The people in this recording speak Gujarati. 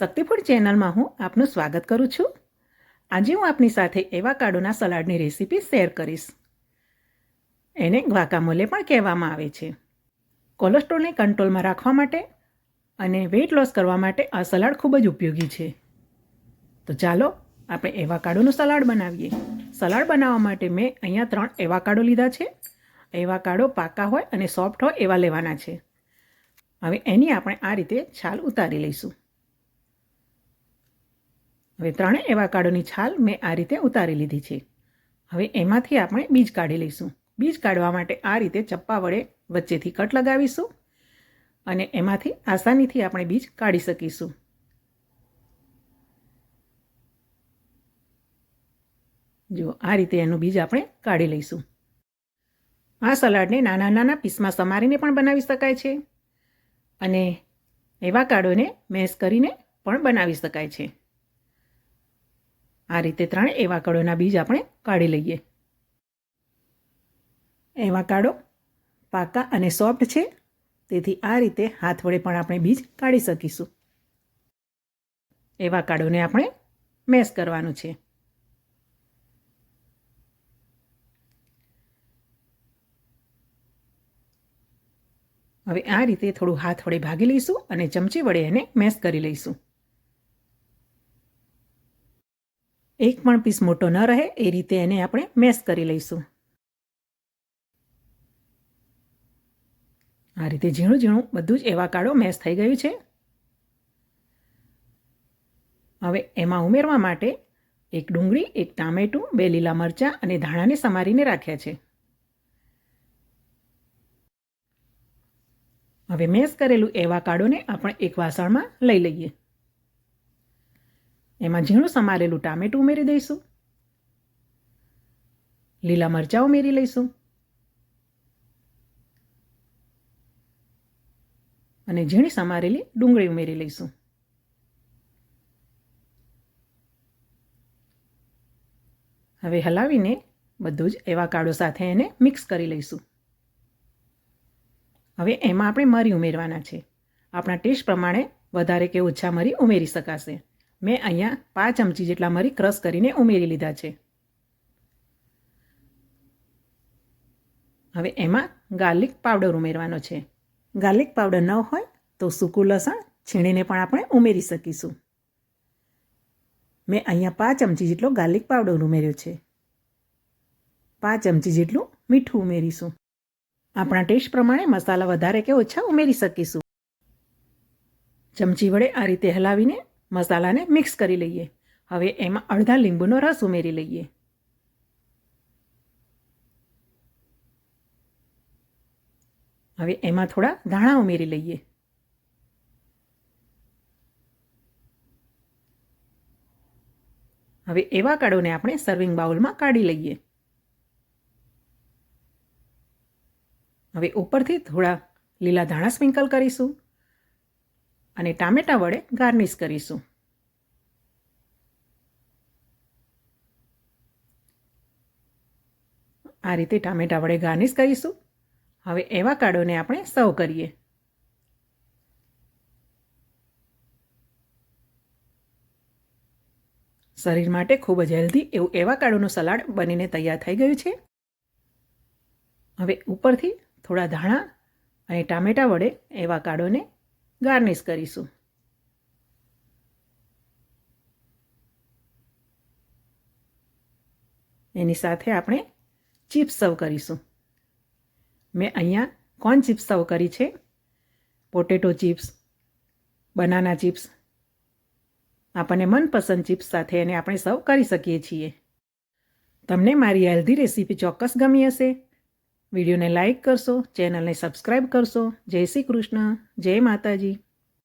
શક્તિફૂડ ચેનલમાં હું આપનું સ્વાગત કરું છું. આજે હું આપની સાથે એવાકાડોના સલાડની રેસીપી શેર કરીશ. એને ગ્વાકામોલે પણ કહેવામાં આવે છે. કોલેસ્ટ્રોલને કંટ્રોલમાં રાખવા માટે અને વેઇટ લોસ કરવા માટે આ સલાડ ખૂબ જ ઉપયોગી છે. તો ચાલો આપણે એવાકાડોનું સલાડ બનાવીએ. સલાડ બનાવવા માટે મેં અહીંયા ત્રણ એવાકાડો લીધા છે. એવાકાડો પાકા હોય અને સોફ્ટ હોય એવા લેવાના છે. હવે એની આપણે આ રીતે છાલ ઉતારી લઈશું. હવે ત્રણે એવાકાડોની છાલ મેં આ રીતે ઉતારી લીધી છે. હવે એમાંથી આપણે બીજ કાઢી લઈશું. બીજ કાઢવા માટે આ રીતે ચપ્પા વડે વચ્ચેથી કટ લગાવીશું અને એમાંથી આસાનીથી આપણે બીજ કાઢી શકીશું. જો આ રીતે એનું બીજ આપણે કાઢી લઈશું. આ સલાડને નાના નાના પીસમાં સમારીને પણ બનાવી શકાય છે અને એવા કાળોને મેશ કરીને પણ બનાવી શકાય છે. આ રીતે ત્રણ એવા કાળોના બીજ આપણે કાઢી લઈએ. એવા કાળો, પાકા અને સોફ્ટ છે. તેથી આ રીતે હાથ વડે પણ આપણે બીજ કાઢી શકીશું. એવા કાળોને આપણે મેશ કરવાનું છે. હવે આ રીતે થોડું હાથ વડે ભાગી લઈશું અને ચમચી વડે એને મેશ કરી લઈશું. એક પણ પીસ મોટો ન રહે, એ રીતે એને આપણે મેશ કરી લઈશું. આ રીતે ઝીણું ઝીણું બધું જ એવા કાળો મેશ થઈ ગયું છે. હવે એમાં ઉમેરવા માટે એક ડુંગળી, એક ટામેટું, બે લીલા મરચાં અને ધાણાને સમારીને રાખ્યા છે. હવે મેશ કરેલું એવા કાળોને આપણે એક વાસણમાં લઈ લઈએ. એમાં ઝીણું સમારેલું ટામેટું ઉમેરી દઈશું. લીલા મરચાં ઉમેરી લઈશું. અને ઝીણી સમારેલી ડુંગળી ઉમેરી લઈશું. હવે હલાવીને બધું જ એવા કાળો સાથે એને મિક્સ કરી લઈશું. હવે એમાં આપણે મરી ઉમેરવાના છે. આપણા ટેસ્ટ પ્રમાણે વધારે કે ઓછા મરી ઉમેરી શકાશે. મેં અહીંયા પાંચ ચમચી જેટલા મરી ક્રશ કરીને ઉમેરી લીધા છે. હવે એમાં ગાર્લિક પાવડર ઉમેરવાનો છે. ગાર્લિક પાવડર ન હોય તો સૂકું લસણ છીણીને પણ આપણે ઉમેરી શકીશું. મેં અહીંયા પાંચ ચમચી જેટલો ગાર્લિક પાવડર ઉમેર્યો છે. પાંચ ચમચી જેટલું મીઠું ઉમેરીશું. આપણા ટેસ્ટ પ્રમાણે મસાલા વધારે કે ઓછા ઉમેરી શકીશું. ચમચી વડે આ રીતે હલાવીને મસાલાને મિક્સ કરી લઈએ. હવે એમાં અડધા લીંબુનો રસ ઉમેરી લઈએ. હવે એમાં થોડા ધાણા ઉમેરી લઈએ. હવે એવા કાળોને આપણે સર્વિંગ બાઉલમાં કાઢી લઈએ. હવે ઉપરથી થોડા લીલા ધાણા સ્પ્રિંકલ કરીશું. અને ટામેટા વડે ગાર્નિશ કરીશું. આ રીતે ટામેટા વડે ગાર્નિશ કરીશું. હવે એવા કાડોને આપણે સર્વ કરીએ. શરીર માટે ખૂબ જ હેલ્ધી એવું એવા કાડોનું સલાડ બનીને તૈયાર થઈ ગયું છે. હવે ઉપરથી થોડા ધાણા અને ટામેટા વડે એવા કાળોને ગાર્નિશ કરીશું. એની સાથે આપણે ચિપ્સ સર્વ કરીશું. મેં અહીંયા કોર્ન ચિપ્સ સર્વ કરી છે. પોટેટો ચિપ્સ, બનાના ચિપ્સ, આપણને મનપસંદ ચિપ્સ સાથે એને આપણે સર્વ કરી શકીએ છીએ. તમને મારી હેલ્ધી રેસીપી ચોક્કસ ગમી હશે. વિડીયોને લાઇક કરશો ચેનલને સબસ્ક્રાઈબ કરશો. જય શ્રી કૃષ્ણ જય માતાજી.